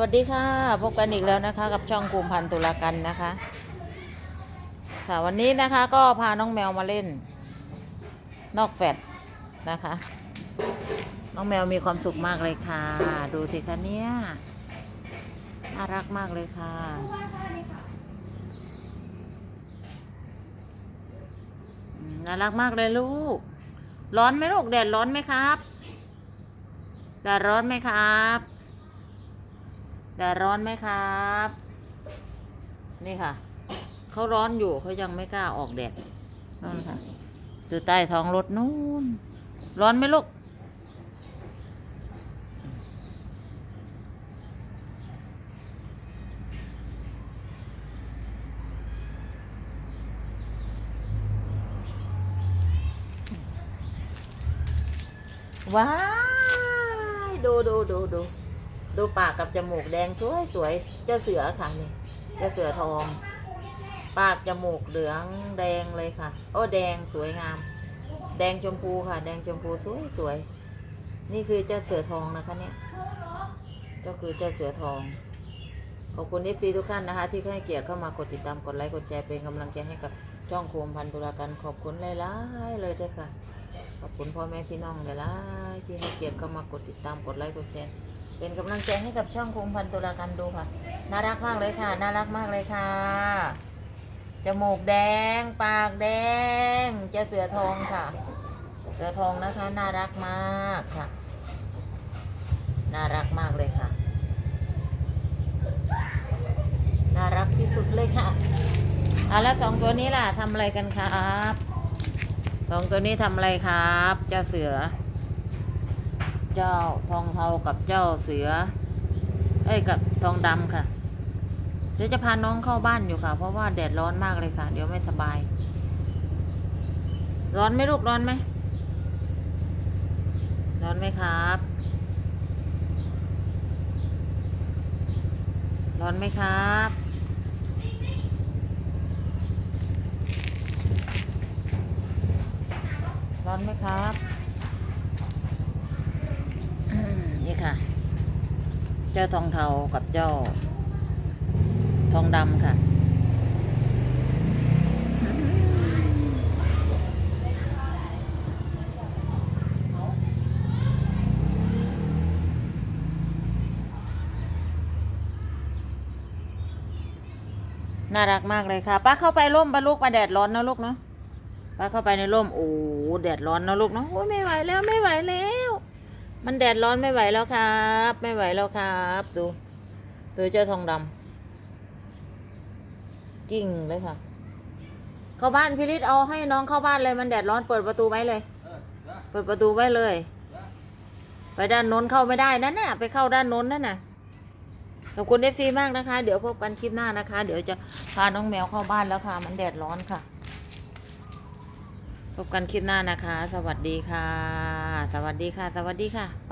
วัสดีค่ะ พบกันอีกแล้วนะคะ กับช่องกลุ่มพันธุ์ตุลากันนะคะ ค่ะวันนี้นะคะก็พาน้องแมวมาเล่น นอกแฟดนะคะ น้องแมวมีความสุขมากเลยค่ะ ดูสิคะเนี่ยน่ารักมากเลยค่ะ น่ารักมากเลยลูก ร้อนไหมลูกแดดร้อนไหมครับแดดร้อนไหมครับ แดดร้อนไหมครับ นี่ค่ะ เขาร้อนอยู่เขายังไม่กล้าออกแดดนั่นค่ะอยู่ใต้ท้องรถนู่น ร้อนไหมลูก ว้ายดูดูดูดู ดูปากกับจมูกแดงสวยสวยเจ้าเสือค่ะนี่เจ้าเสือทอง ปากจมูกเหลืองแดงเลยค่ะ โอ้แดงสวยงาม แดงชมพูค่ะ แดงชมพูสวยสวยนี่คือเจ้าเสือทองนะคะเนี่ยเจ้าคือเจ้าเสือทองขอบคุณเอฟซีทุกท่านนะคะ ที่ให้เกียรติเข้ามากดติดตามกดไลค์กดแชร์เป็นกำลังใจให้กับช่องโคมพันธุรากันขอบคุณหลายๆเลยด้วยค่ะขอบคุณพ่อแม่พี่น้องหลายๆที่ให้เกียรติเข้ามากดติดตามกดไลค์กดแชร์ เป็นกำลังใจให้กับช่องคงพันตุลากันดูค่ะ น่ารักมากเลยค่ะ น่ารักมากเลยค่ะ จมูกแดง ปากแดงจ้าเสือทองค่ะ เสือทองนะคะ น่ารักมากค่ะ น่ารักมากเลยค่ะ น่ารักที่สุดเลยค่ะเอะแล้วสองตัวนี้ล่ะทำอะไรกันครับ สองตัวนี้ทำอะไรครับ เจ้าเสือ เจ้าทองเทากับเจ้าเสือ เอ้ยกับทองดำค่ะ เดี๋ยวจะพาน้องเข้าบ้านอยู่ค่ะ เพราะว่าแดดร้อนมากเลยค่ะ เดี๋ยวไม่สบาย ร้อนไหมลูกร้อนไหม ร้อนไหมครับ ร้อนไหมครับร้อนไหมครับอืมนี่ ค่ะ เจ้าทองเทากับเจ้า ทองดำค่ะ น่ารักมากเลยค่ะ ป้าเข้าไปร่มป้าลูกป้าแดดร้อนนะลูกเนาะป้าเข้าไปในร่ม โอ้แดดร้อนนะลูกเนาะโอ้ยไม่ไหวแล้วไม่ไหวแล้ว มันแดดร้อนไม่ไหวแล้วครับ ไม่ไหวแล้วครับ ดูดูเจ้าทองดำกิ้งเลยค่ะ เข้าบ้านพี่ฤทธิ์เอาให้น้องเข้าบ้านเลยมันแดดร้อนเปิดประตูไว้เลย เปิดประตูไว้เลย ไปด้านโน้นเข้าไม่ได้นั่นน่ะ ไปเข้าด้านโน้นนั่นน่ะขอบคุณเอฟซีมากนะคะ เดี๋ยวพบกันคลิปหน้านะคะ เดี๋ยวจะพาน้องแมวเข้าบ้านแล้วค่ะ มันแดดร้อนค่ะ พบกันคลิปหน้านะคะ สวัสดีค่ะ สวัสดีค่ะ สวัสดีค่ะ